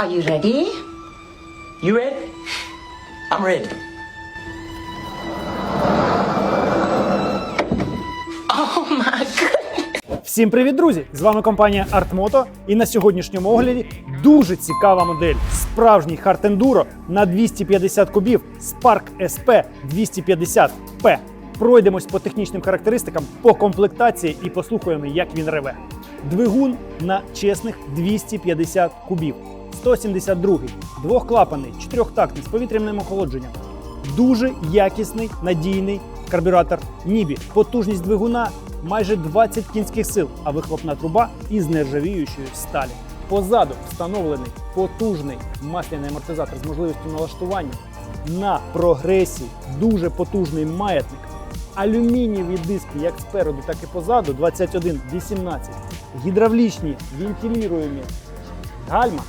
Are you ready? You ready? I'm ready. Oh my goodness. Всім привіт, друзі! З вами компанія Artmoto і на сьогоднішньому огляді дуже цікава модель. Справжній Hard Enduro на 250 кубів Spark SP 250P. Пройдемось по технічним характеристикам, по комплектації і послухаємо, як він реве. Двигун на чесних 250 кубів. 172 двохклапаний, чотирьохтактний з повітряним охолодженням. Дуже якісний надійний карбюратор Нібі. Потужність двигуна майже 20 кінських сил, а вихлопна труба із нержавіючої сталі. Позаду встановлений потужний масляний амортизатор з можливістю налаштування. На прогресі дуже потужний маятник. Алюмінієві диски як спереду, так і позаду 21-18. Гідравлічні вентилюємі гальма.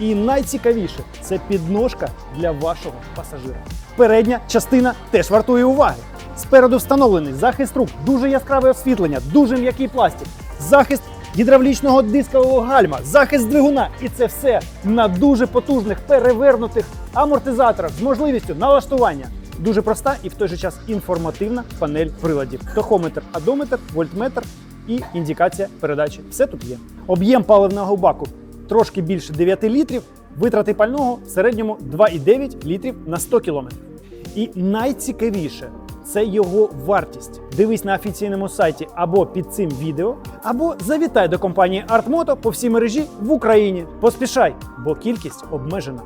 І найцікавіше це підножка для вашого пасажира. Передня частина теж вартує уваги. Спереду встановлений захист рук, дуже яскраве освітлення, дуже м'який пластик, захист гідравлічного дискового гальма, захист двигуна. І це все на дуже потужних перевернутих амортизаторах з можливістю налаштування. Дуже проста і в той же час інформативна панель приладів. Тахометр, адометр, вольтметр і індикація передачі. Все тут є. Об'єм паливного баку трошки більше 9 літрів, витрати пального в середньому 2,9 літрів на 100 кілометрів. І найцікавіше це його вартість. Дивись на офіційному сайті або під цим відео, або завітай до компанії Artmoto по всій мережі в Україні. Поспішай, бо кількість обмежена.